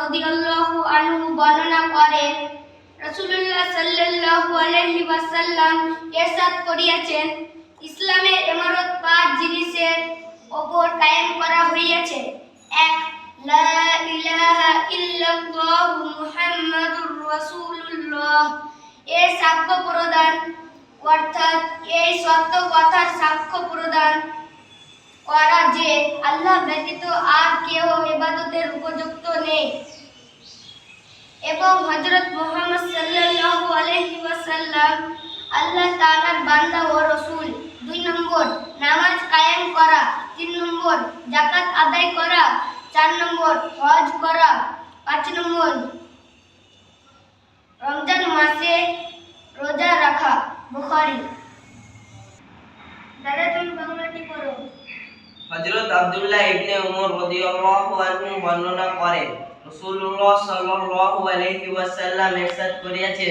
রদিয়াল্লাহু আনহু বর্ণনা করেন রাসূলুল্লাহ সাল্লাল্লাহু আলাইহি ওয়াসাল্লাম ইরশাদ করিয়াছেন ইসলামের ইমারত পাঁচ জিনিসের ওপর কায়েম করা হইয়াছে। এক, লা ইলাহা ইল্লাল্লাহ মুহাম্মাদুর রাসূলুল্লাহ। এর সাক্ষ্য প্রদান, অর্থাৎ এই সত্য কথার সাক্ষ্য প্রদান করা যে আল্লাহ ব্যতীত আর কেউ ইবাদতের উপযুক্ত নেই। এবং হযরত মুহাম্মদ সাল্লাল্লাহু আলাইহি ওয়াসাল্লাম আল্লাহ তাআলার বান্দা ও রাসূল। দুই নম্বর, নামাজ কায়েম করা। তিন নম্বর, যাকাত আদায় করা। চার নম্বর, হজ করা। পাঁচ নম্বর, রমজান মাসে রোজা রাখা। বুখারী। দাদা, তুমি বাংলাটি করো হযরত আব্দুল্লাহ ইবনে উমর রাদিয়াল্লাহু আনহু বর্ণনা করেন, রাসূলুল্লাহ সাল্লাল্লাহু আলাইহি ওয়াসাল্লাম ইরশাদ করিয়াছে,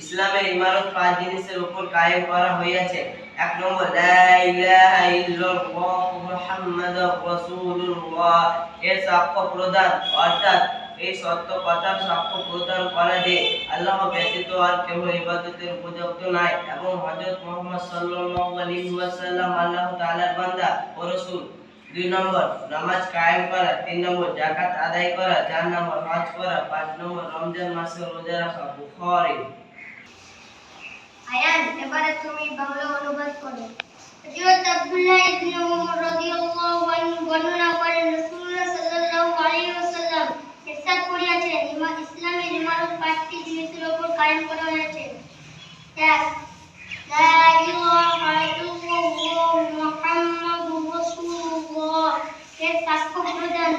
ইসলামের ইমারত পাঁচ জিনিসের উপর কায়েম করা হইয়াছে। এক নম্বর, লা ইলাহা ইল্লাল্লাহ মুহাম্মাদুর রাসূলুল্লাহ। এর সাক্ষ্য প্রদান, অর্থাৎ এই সত্য কথার সাক্ষ্য প্রদান করা যে আল্লাহ ব্যতীত আর কেউ ইবাদতের উপযুক্ত নাই এবং হযরত মুহাম্মদ সাল্লাল্লাহু আলাইহি ওয়াসাল্লাম আল্লাহ তাআলার বান্দা ও রাসূল। দুই নম্বর, নামাজ কায়েম করা। তিন নম্বর, যাকাত আদায় করা। চার নম্বর, হজ করা। পাঁচ নম্বর, রমজান মাসে রোজা রাখা। বুখারী। আয়ান, এবারে তুমি বাংলা অনুবাদ করো। হযরত আব্দুল্লাহ ইবনে উমর রাদিয়াল্লাহু আনহু বর্ণনা করেন, রাসূলুল্লাহ সাল্লাল্লাহু আলাইহি ওয়াসাল্লাম ইরশাদ করিয়াছেন, ইমা ইসলামের ইমারত পাঁচটি জিনিসের উপর কায়েম করা হয়েছে। এক, লা ইলাহা ইল্লাল্লাহ সাক্ষ্য প্রদান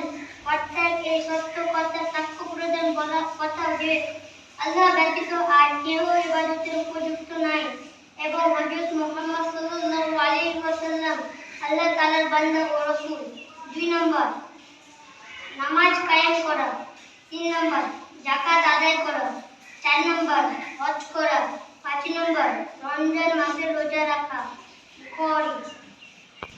অর্থাৎ এই সত্য কথা সাক্ষ্য প্রদান বলা কথা যে আল্লাহ ব্যতীত আর কেউ ইবাদতের উপযুক্ত নাই। এবং হযরত মুহাম্মদ সাল্লাল্লাহু আলাইহি ওয়াসাল্লাম আল্লাহ তাআলার বান্দা ও রাসূল। দুই নম্বর, নামাজ কায়েম করা। তিন নম্বর, যাকাত আদায় করা। চার নম্বর, হজ করা। পাঁচ নম্বর, রমজান মাসে রোজা রাখা। বুখারী